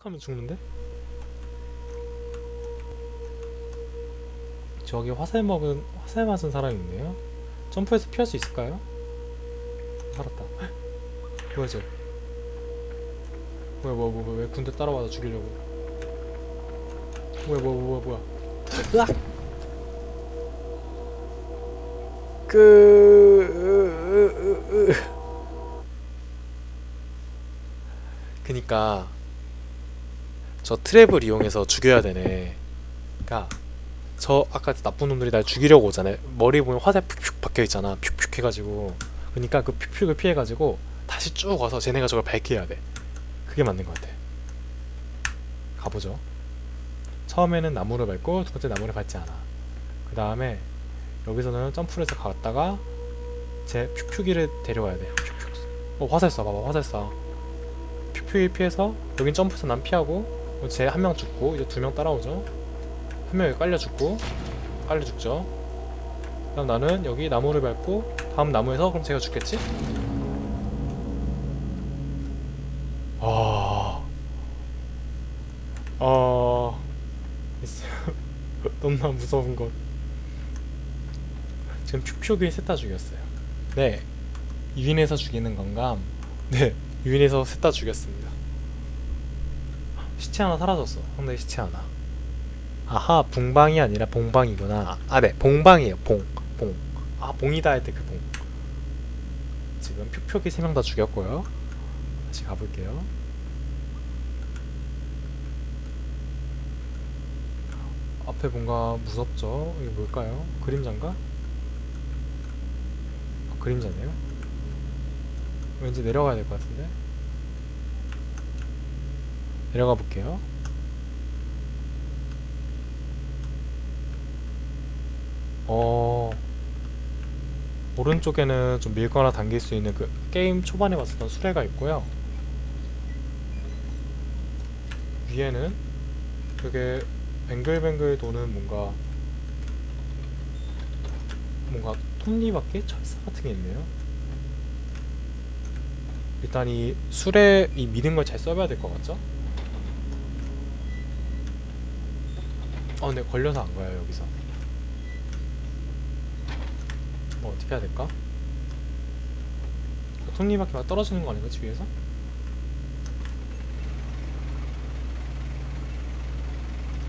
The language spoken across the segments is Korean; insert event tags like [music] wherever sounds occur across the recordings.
하면 죽는데? 저기 화살 먹은 화살 맞은 사람이 있네요. 점프해서 피할 수 있을까요? 살았다. [laughs] 뭐야 쟤? 뭐야 뭐야 뭐야 왜 군대 따라와서 죽이려고? 뭐야 뭐야 뭐야 뭐야? 으악! 그 그니까 저 트랩을 이용해서 죽여야 되네. 그니까 저 아까 나쁜 놈들이 날 죽이려고 오잖아요. 머리 보면 화살 푹푹 박혀 있잖아. 푹푹 해가지고. 그니까 그 푹푹을 피해가지고 다시 쭉 와서 쟤네가 저걸 밝혀야 돼. 그게 맞는 것 같아. 가보죠. 처음에는 나무를 밟고 두 번째 나무를 밟지 않아. 그 다음에 여기서는 점프를 해서 갔다가 제 퓨퓨기를 데려와야 돼. 퓨퓨. 어 화살 쏴 봐봐 화살 쏴. 퓨퓨기 피해서 여긴 점프해서 난 피하고 쟤한명 죽고 이제 두 명 따라오죠. 한 명이 깔려 죽고 깔려 죽죠. 그럼 나는 여기 나무를 밟고 다음 나무에서 그럼 제가 죽겠지? 아, 아, [laughs] 너무나 무서운 것. 지금 퓨퓨기 셋다 죽였어요. 네, 유인해서 죽이는 건가? 네, 유인해서 셋 다 죽였습니다. 시체 하나 사라졌어. 상대 시체 하나. 아하, 붕방이 아니라 봉방이구나. 아, 네, 봉방이에요. 봉, 봉. 아, 봉이다 할 때 그 봉. 지금 퓨표기 세 명 다 죽였고요. 다시 가볼게요. 앞에 뭔가 무섭죠? 이게 뭘까요? 그림자인가? 아, 그림자네요. 왠지 내려가야 될 것 같은데? 내려가 볼게요. 어 오른쪽에는 좀 밀거나 당길 수 있는 그 게임 초반에 봤었던 수레가 있고요. 위에는 되게 뱅글뱅글 도는 뭔가 뭔가 톱니바퀴 철사 같은 게 있네요. 일단 이 수레 이 미는 걸 잘 써봐야 될 것 같죠? 어, 근데 걸려서 안 가요 여기서. 뭐 어떻게 해야 될까? 톱니바퀴가 떨어지는 거 아닌가 위에서?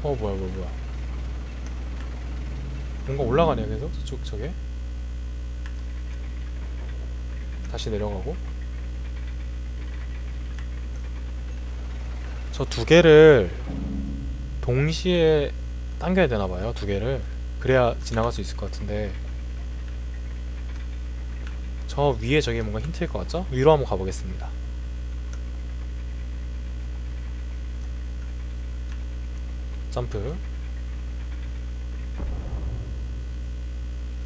어 뭐야 뭐야 뭐야 뭔가 올라가네요 계속 저쪽 저게 다시 내려가고 저 두 개를 동시에 당겨야 되나봐요 두 개를. 그래야 지나갈 수 있을 것 같은데. 저 위에 저게 뭔가 힌트일 것 같죠? 위로 한번 가보겠습니다. 점프.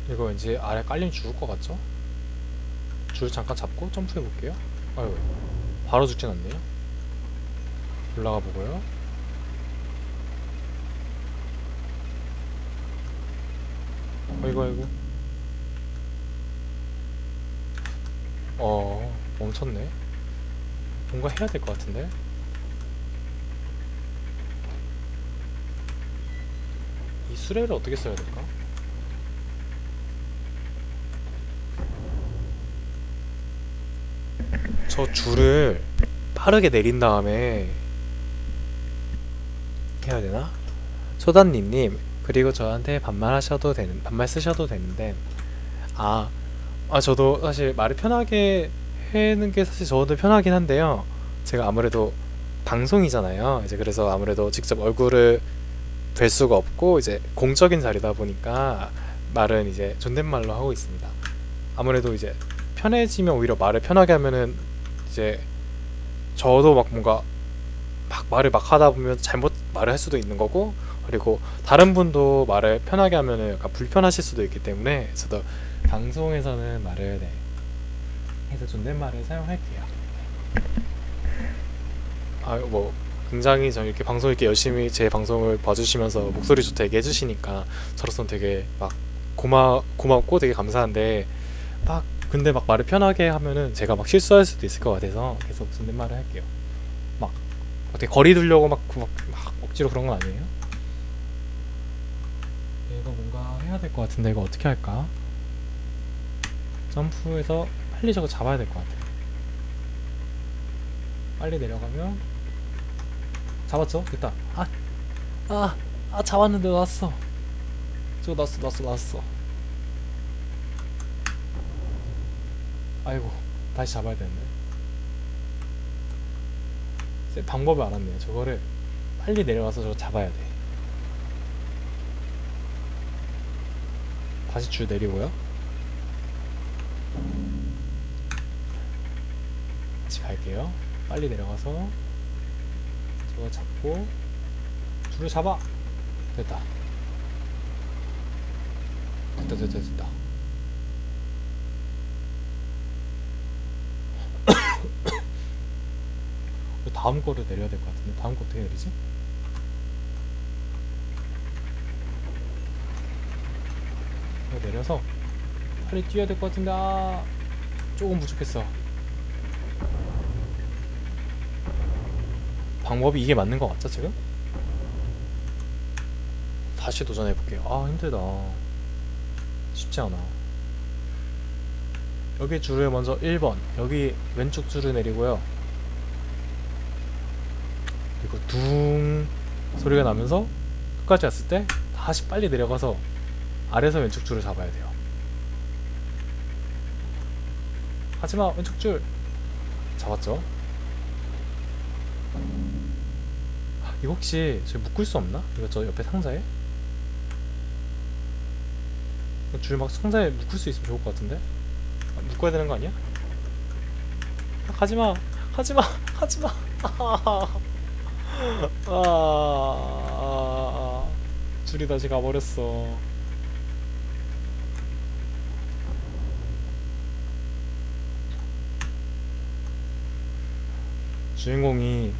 이거 왠지 아래 깔리면 죽을 것 같죠? 줄 잠깐 잡고 점프해 볼게요. 아유 바로 죽진 않네요. 올라가 보고요 아이고 아이고 어 멈췄네 뭔가 해야 될 것 같은데 이 수레를 어떻게 써야 될까? 저 줄을 빠르게 내린 다음에 해야 되나? 소단님님 그리고 저한테 반말하셔도 되는 반말 쓰셔도 되는데 아, 아 저도 사실 말을 편하게 해는 게 사실 저도 편하긴 한데요. 제가 아무래도 방송이잖아요. 이제 그래서 아무래도 직접 얼굴을 뵐 수가 없고 이제 공적인 자리다 보니까 말은 이제 존댓말로 하고 있습니다. 아무래도 이제 편해지면 오히려 말을 편하게 하면은 이제 저도 막 뭔가 막 말을 막 하다 보면 잘못 말을 할 수도 있는 거고 그리고 다른 분도 말을 편하게 하면은 약간 불편하실 수도 있기 때문에 저도 방송에서는 말을 네 해서 존댓말을 사용할게요. 아뭐 굉장히 저 이렇게 방송 이렇게 열심히 제 방송을 봐주시면서 목소리 좋다 얘기해 주시니까 저로서는 되게 막 고마 고맙고 되게 감사한데 막 근데 막 말을 편하게 하면은 제가 막 실수할 수도 있을 것 같아서 계속 존댓말을 할게요. 막 어떻게 거리 두려고 막, 그 막, 막 억지로 그런 건 아니에요? 이거 뭔가 해야 될 것 같은데 이거 어떻게 할까? 점프해서 빨리 저거 잡아야 될 것 같아. 빨리 내려가면 잡았죠? 됐다. 아, 아, 아 잡았는데 나왔어. 저거 나왔어, 나왔어, 나왔어. 아이고, 다시 잡아야 되는데. 방법을 알았네요. 저거를 빨리 내려가서 저거 잡아야 돼. 다시 줄 내리고요. 다시 갈게요. 빨리 내려가서 저거 잡고 줄을 잡아. 됐다. 됐다 됐다 됐다. [coughs] 다음 거를 내려야 될 것 같은데 다음 거 어떻게 내리지? 이거 내려서 빨리 뛰어야 될 것 같은데 아 조금 부족했어. 방법이 이게 맞는 것 같죠 지금? 다시 도전해 볼게요. 아 힘들다. 쉽지 않아. 여기 줄을 먼저 1번 여기 왼쪽 줄을 내리고요. 그리고 둥 소리가 나면서 끝까지 왔을 때 다시 빨리 내려가서 아래서 왼쪽 줄을 잡아야 돼요 하지마 왼쪽 줄 잡았죠 아, 이거 혹시 저 묶을 수 없나? 이거 저 옆에 상자에? 줄 막 상자에 묶을 수 있으면 좋을 것 같은데? 아, 묶어야 되는 거 아니야? 아, 가지마 하지마 하지마 [laughs] [laughs] 아, 아, 아, 줄이 다시 가버렸어 주인공이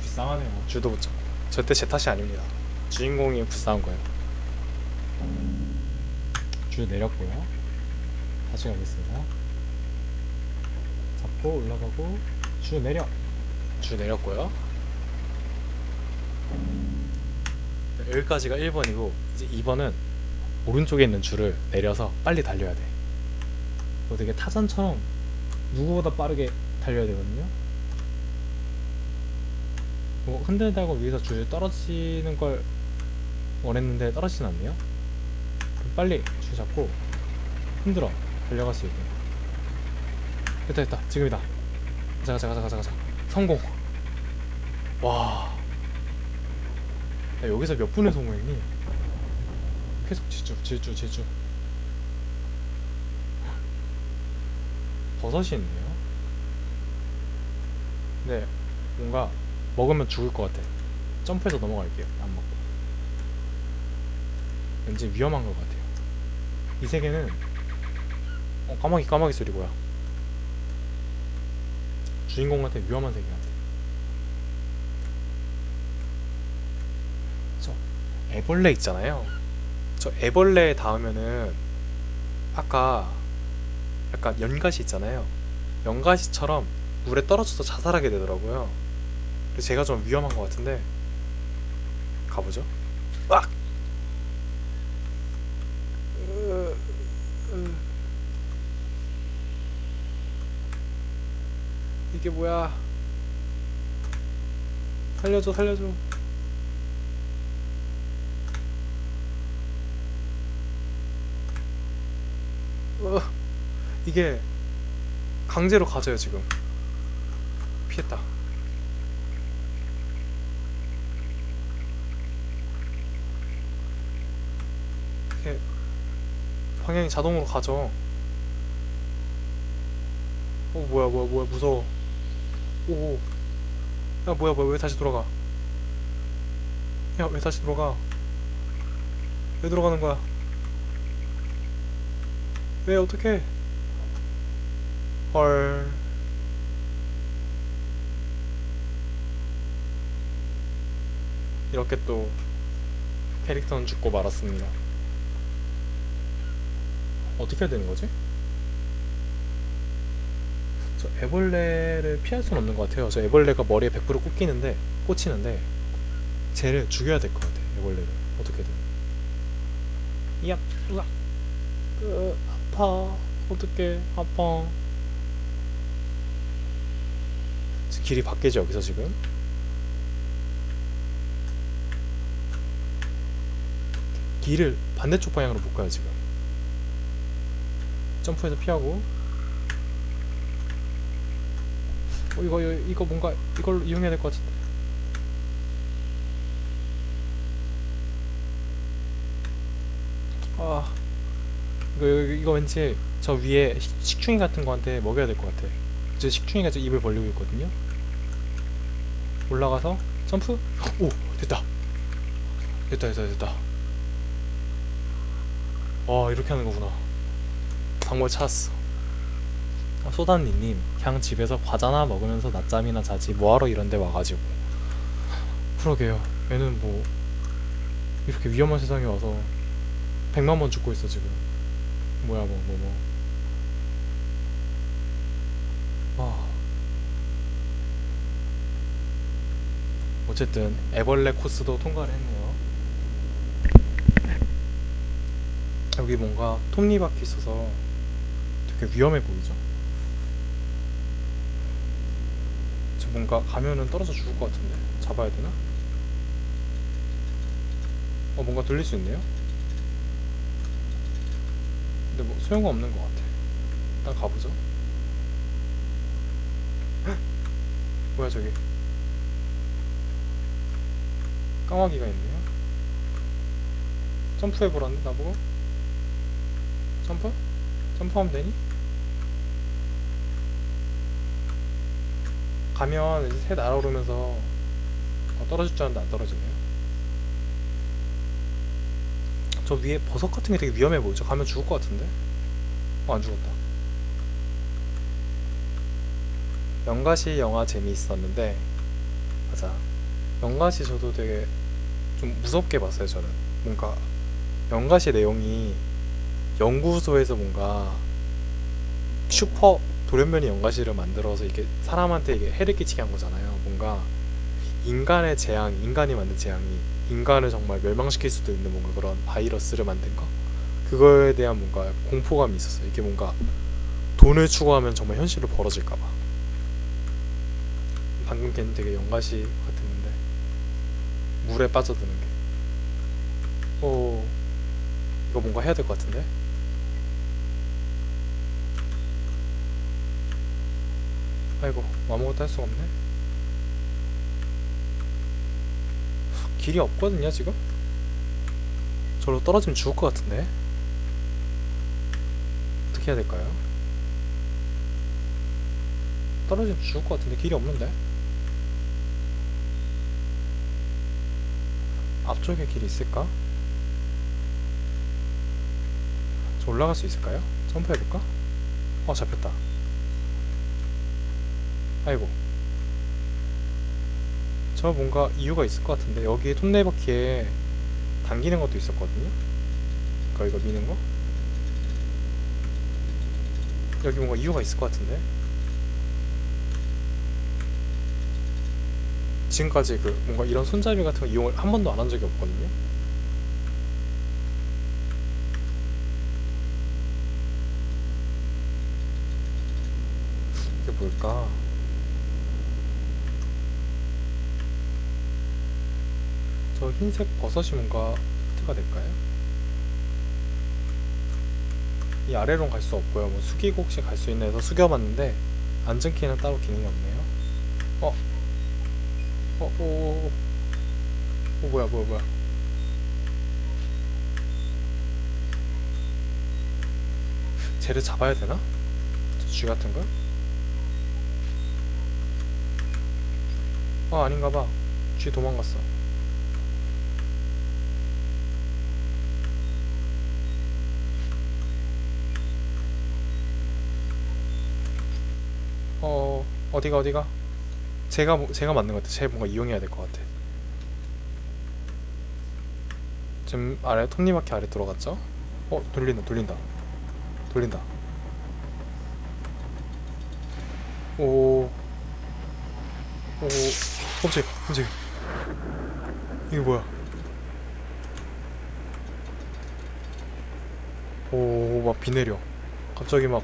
불쌍하네요. 줄도 못 잡고. 절대 제 탓이 아닙니다. 주인공이 불쌍한 거예요. 줄 내렸고요. 다시 가겠습니다. 잡고 올라가고 줄 내려. 줄 내렸고요. 네, 여기까지가 1번이고 이제 2번은 오른쪽에 있는 줄을 내려서 빨리 달려야 돼. 이거 되게 타전처럼 누구보다 빠르게 달려야 되거든요. 뭐 흔들다고 위에서 줄 떨어지는 걸 원했는데 떨어지진 않네요. 빨리 줄 잡고 흔들어 달려갈 수 있게. 됐다 됐다. 지금이다. 가자 가자 가자 가자 가자. 성공. 와. 야, 여기서 몇 분에 성공했니? 계속 질주 질주 질주. 버섯이 있네 요 네. 뭔가 먹으면 죽을 것 같아. 점프해서 넘어갈게요. 안 먹고. 왠지 위험한 것 같아요. 이 세계는 어 까마귀 까마귀 소리 뭐야? 주인공한테 위험한 세계 같아. 저 애벌레 있잖아요. 저 애벌레에 닿으면은 아까 약간 연가시 있잖아요. 연가시처럼 물에 떨어져서 자살하게 되더라고요. 그래서 제가 좀 위험한 것 같은데 가보죠. 악! 이게 뭐야? 살려줘 살려줘. 어, 이게 강제로 가져요 지금 피했다. 이게 방향이 자동으로 가져 어 뭐야 뭐야 뭐야 무서워. 오야 뭐야 뭐야 왜 다시 돌아가? 야 왜 다시 돌아가? 왜 돌아가는 거야? 왜 어떻게 헐 이렇게 또 캐릭터는 죽고 말았습니다 어떻게 해야 되는 거지? 저 애벌레를 피할 수는 없는 것 같아요. 저 애벌레가 머리에 100% 꽂히는데 꽂히는데 쟤를 죽여야 될 것 같아. 애벌레를 어떻게든. 야, 으악, 으, 아파. 어떡해, 아파. 길이 바뀌죠 여기서 지금. 길을 반대쪽 방향으로 못 가요 지금. 점프해서 피하고. 어, 이거 이거 뭔가 이걸 이용해야 될 것 같은데. 아 이거 이거, 이거 왠지 저 위에 식- 식충이 같은 거한테 먹여야 될 것 같아. 저 식충이가 저 입을 벌리고 있거든요. 올라가서 점프. 오 됐다. 됐다 됐다 됐다. 와 이렇게 하는 거구나. 방법 찾았어. 아, 소단니님 그냥 집에서 과자나 먹으면서 낮잠이나 자지 뭐하러 이런데 와가지고 그러게요 얘는 뭐 이렇게 위험한 세상에 와서 백만 번 죽고 있어 지금 뭐야 뭐 뭐뭐 와. 어쨌든 애벌레 코스도 통과를 했네요 여기 뭔가 톱니바퀴 있어서 되게 위험해 보이죠 저 뭔가 가면은 떨어져 죽을 것 같은데 잡아야 되나? 어 뭔가 돌릴 수 있네요? 근데 뭐 소용은 없는 것 같아 일단 가보죠 헉! [laughs] 뭐야 저기 까마귀가 있네요 점프해보라는데 나보고? 점프? 점프하면 되니? 가면 이제 새 날아오르면서 어, 떨어질 줄 알았는데 안 떨어지네요. 저 위에 버섯 같은 게 되게 위험해 보이죠? 가면 죽을 것 같은데? 어, 안 죽었다. 연가시 영화 재미있었는데 맞아. 연가시 저도 되게 좀 무섭게 봤어요, 저는. 뭔가 연가시 내용이 연구소에서 뭔가 슈퍼 돌연변이 연가시를 만들어서 이게 사람한테 이게 해를 끼치게 한 거잖아요. 뭔가 인간의 재앙, 인간이 만든 재앙이 인간을 정말 멸망시킬 수도 있는 뭔가 그런 바이러스를 만든 거. 그거에 대한 뭔가 공포감이 있었어요. 이게 뭔가 돈을 추구하면 정말 현실로 벌어질까 봐. 방금 걔는 되게 연가시 같았는데 물에 빠져드는 게. 오, 이거 뭔가 해야 될 것 같은데? 아이고 아무것도 할 수가 없네 길이 없거든요 지금 저로 떨어지면 죽을 것 같은데 어떻게 해야 될까요? 떨어지면 죽을 것 같은데 길이 없는데 앞쪽에 길이 있을까? 저 올라갈 수 있을까요? 점프해볼까? 어 잡혔다 아이고. 저 뭔가 이유가 있을 것 같은데 여기 톱네바퀴에 당기는 것도 있었거든요. 그러니까 이거 미는 거? 여기 뭔가 이유가 있을 것 같은데? 지금까지 그 뭔가 이런 손잡이 같은 거 이용을 한 번도 안 한 적이 없거든요. 이게 뭘까 저 흰색 버섯이 뭔가 힌트가 될까요? 이 아래로 갈수 없고요. 뭐 숙이고 혹시 갈 수 있나 해서 숙여봤는데 앉은 키는 따로 기능이 없네요. 어? 어? 오, 오, 오. 오 뭐야 뭐야 뭐야 쟤를 잡아야 되나? 저쥐 같은 거? 어 아닌가 봐. 쥐 도망갔어. 어 어디가 어디가? 제가 뭐- 제가 맞는 것 같아. 쟤 뭔가 이용해야 될 것 같아. 지금 아래 톱니바퀴 아래 들어갔죠? 어 돌린다 돌린다 돌린다. 오. 오. 깜짝이야, 깜짝이야. 이게 뭐야? 오, 막 비 내려. 갑자기 막,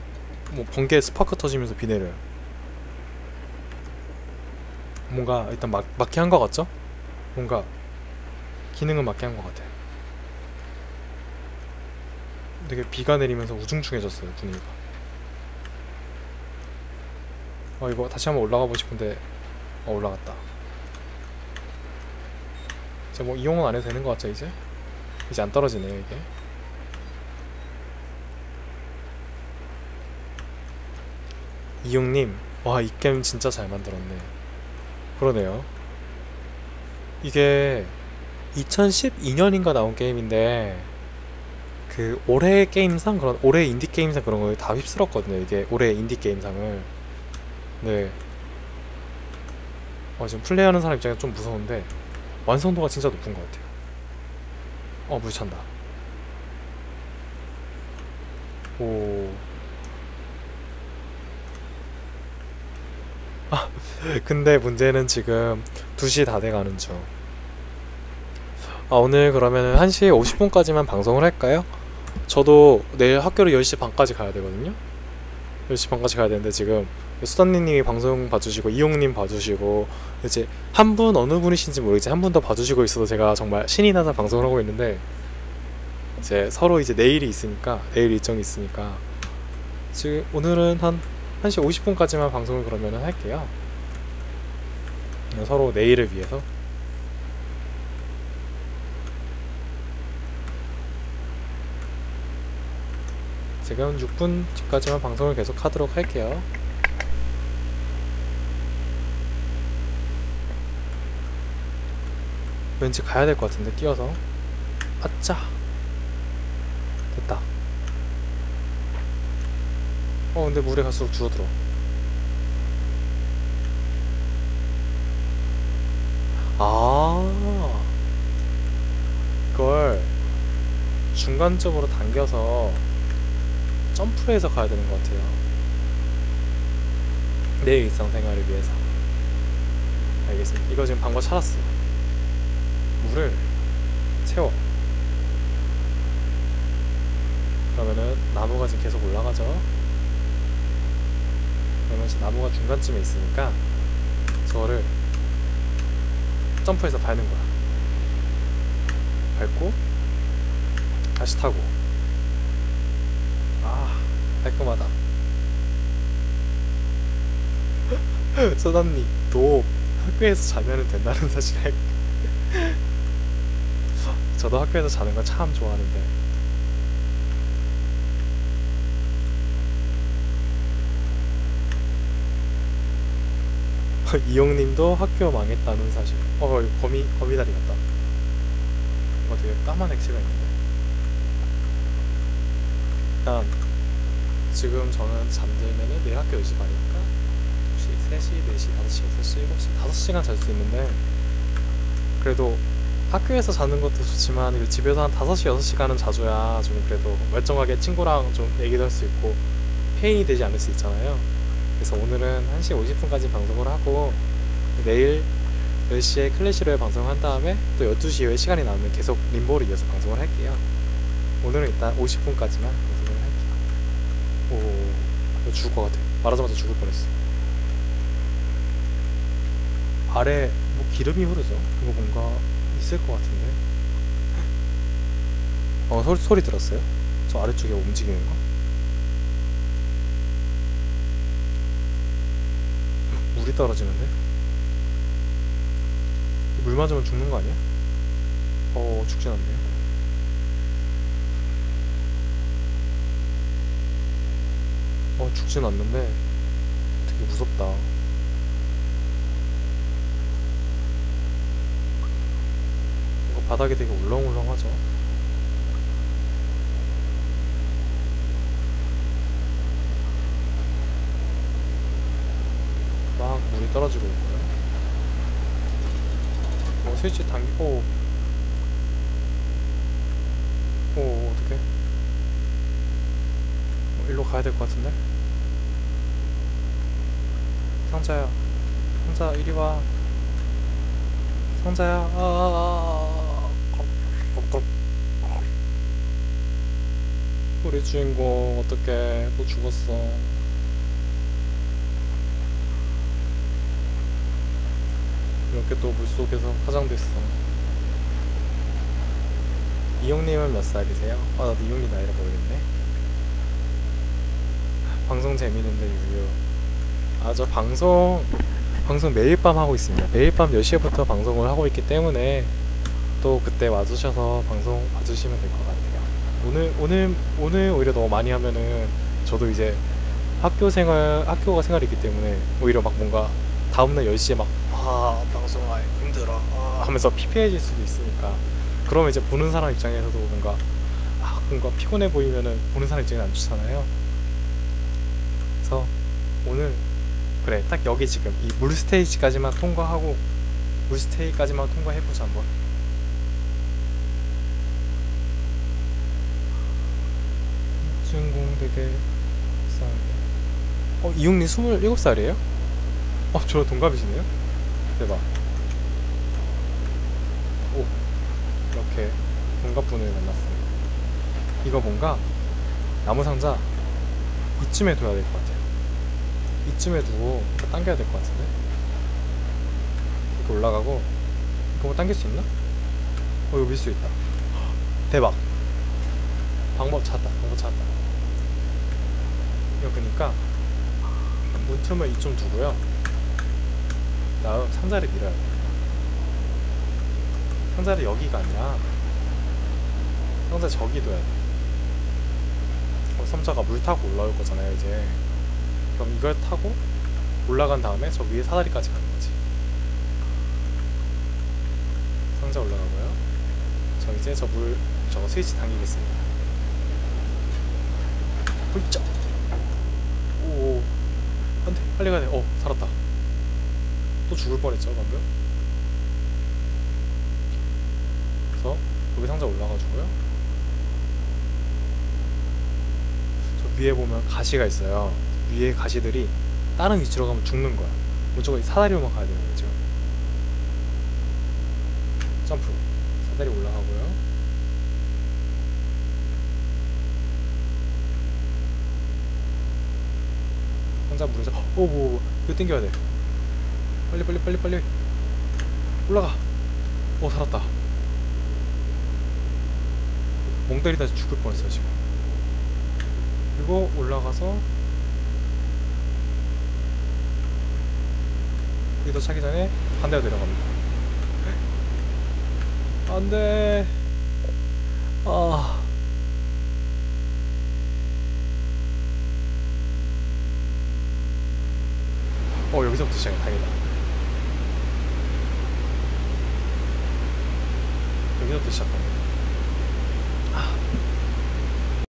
뭐, 번개 스파크 터지면서 비 내려요. 뭔가, 일단 막, 맞게 한것 같죠? 뭔가, 기능은 맞게 한것 같아. 되게 비가 내리면서 우중충해졌어요, 분위기가. 어, 이거 다시 한번 올라가 보고 싶은데, 어, 올라갔다. 이제 뭐 이용은 안 해도 되는 것 같죠, 이제? 이제 안 떨어지네요, 이게. 이용님, 와, 이 게임 진짜 잘 만들었네. 그러네요. 이게 2012년인가 나온 게임인데, 그 올해 게임상 그런 올해 인디 게임상 그런 거에 다 휩쓸었거든요. 이게 올해 인디 게임상을. 네. 어, 지금 플레이하는 사람 입장에서 좀 무서운데 완성도가 진짜 높은 것 같아요. 어, 물 찬다. 오. 근데 문제는 지금 2시 다 돼가는 중. 아, 오늘 그러면은 1시 50분까지만 방송을 할까요? 저도 내일 학교를 10시 반까지 가야 되거든요. 10시 반까지 가야 되는데 지금 수단님이 방송 봐주시고 이용님 봐주시고 이제 한 분 어느 분이신지 모르겠지 한 분 더 봐주시고 있어도 제가 정말 신이 나서 방송을 하고 있는데 이제 서로 이제 내일이 있으니까 내일 일정이 있으니까 지금 오늘은 한 1시 50분까지만 방송을 그러면은 할게요. 서로 내일을 위해서 지금 6분 뒤까지만 방송을 계속 하도록 할게요. 왠지 가야 될 것 같은데 뛰어서 아짜 됐다 어 근데 물에 갈수록 줄어들어. 아. 이걸 중간적으로 당겨서 점프해서 가야 되는 것 같아요. 내 일상생활을 위해서. 알겠습니다. 이거 지금 방법 찾았어. 물을 채워. 그러면은 나무가 지금 계속 올라가죠 그러면 나무가 중간쯤에 있으니까 저거를 점프해서 밟는 거야. 밟고 다시 타고. 아 깔끔하다. [laughs] 소담님 도 학교에서 자면은 된다는 사실 알 [laughs] 저도 학교에서 자는 거참 좋아하는데 [laughs] 이용님도 학교 망했다는 사실. 어 이거 거미 거미다리 같다. 어 되게 까만 액체가 있는데. 일단 지금 저는 잠들면은 내일 학교 10시 반이니까 2시, 3시, 4시, 5시, 6시, 7시 5시간 잘 수 있는데 그래도 학교에서 자는 것도 좋지만 집에서 한 5시, 6시간은 자줘야 좀 그래도 멀쩡하게 친구랑 좀 얘기도 할 수 있고 페인이 되지 않을 수 있잖아요. 그래서 오늘은 1시 50분까지 방송을 하고 내일 10시에 클래시로에 방송한 다음에 또 12시에 시간이 나면 계속 림보를 이어서 방송을 할게요. 오늘은 일단 50분까지만 방송을 할게요. 오, 죽을 것 같아. 말하자마자 죽을 뻔했어. 아래 뭐 기름이 흐르죠? 이거 뭔가 있을 것 같은데. 어 소리, 소리 들었어요? 저 아래쪽에 움직이는 거? 물이 떨어지는데? 물 맞으면 죽는 거 아니야? 어 죽진 않네요. 어 죽진 않는데 되게 무섭다. 이거 바닥이 되게 울렁울렁하죠. 막 물이 떨어지고 있고요. 어 스위치 당기 오. 오 어떡해? 어, 일로 가야 될 것 같은데? 상자야 상자 이리 와 상자야 아, 아, 아, 아. 우리 주인공 어떡해 또 죽었어 이렇게 또 물속에서 화장됐어. 이용님은 몇 살이세요? 아 나도 이용님 나이를 모르겠네. 방송 재밌는데 유유 아저 방송 방송 매일 밤 하고 있습니다. 매일 밤 10시부터 방송을 하고 있기 때문에 또 그때 와주셔서 방송 봐주시면 될 것 같아요. 오늘 오늘 오늘 오히려 너무 많이 하면은 저도 이제 학교 생활 학교가 생활이 있기 때문에 오히려 막 뭔가 다음날 10시에 막 아 방송 아 힘들어. 아, 하면서 피폐해질 수도 있으니까. 그러면 이제 보는 사람 입장에서도 뭔가 아 뭔가 피곤해 보이면은 보는 사람 입장에 안 좋잖아요. 그래서 오늘 그래 딱 여기 지금 이 물 스테이지까지만 통과하고 물 스테이지까지만 통과해보자 한번. 불쌍한데 어 이용님 27살이에요? 어 저랑 동갑이시네요? 대박. 오 이렇게 동갑분을 만났습니다. 이거 뭔가 나무 상자 이쯤에 둬야 될 것 같아요. 이쯤에 두고 당겨야 될 것 같은데? 이렇게 올라가고 이거 뭐 당길 수 있나? 어밀수 있다. 대박. 방법 찾았다. 방법 찾았다. 이거 그니까 문틈을 이쯤 두고요 다음 상자를 밀어야 돼. 상자를 여기가 아니라 상자 저기 둬야 돼. 어, 섬자가 물 타고 올라올 거잖아요 이제. 그럼 이걸 타고 올라간 다음에 저 위에 사다리까지 가는 거지. 상자 올라가고요. 저 이제 저 물 저거 스위치 당기겠습니다. 훌쩍 오. 안돼. 빨리 가야 돼어 살았다 또 죽을 뻔했죠 방금 그래서 여기 상자 올라가지고요 저 위에 보면 가시가 있어요 위에 가시들이 다른 위치로 가면 죽는 거야 이 사다리로만 가야 되는 거죠 점프 사다리 올라가고요 혼자 물에서 뭐, 이거 땡겨야 돼 빨리 빨리 빨리 빨리. 올라가. 오 살았다. 멍 때리다 죽을 뻔했어요 지금. 그리고 올라가서 여기도 차기 전에 반대로 내려갑니다. 안돼. 아. 어 여기서부터 시작해. 다행이다 여기서부터 시작하네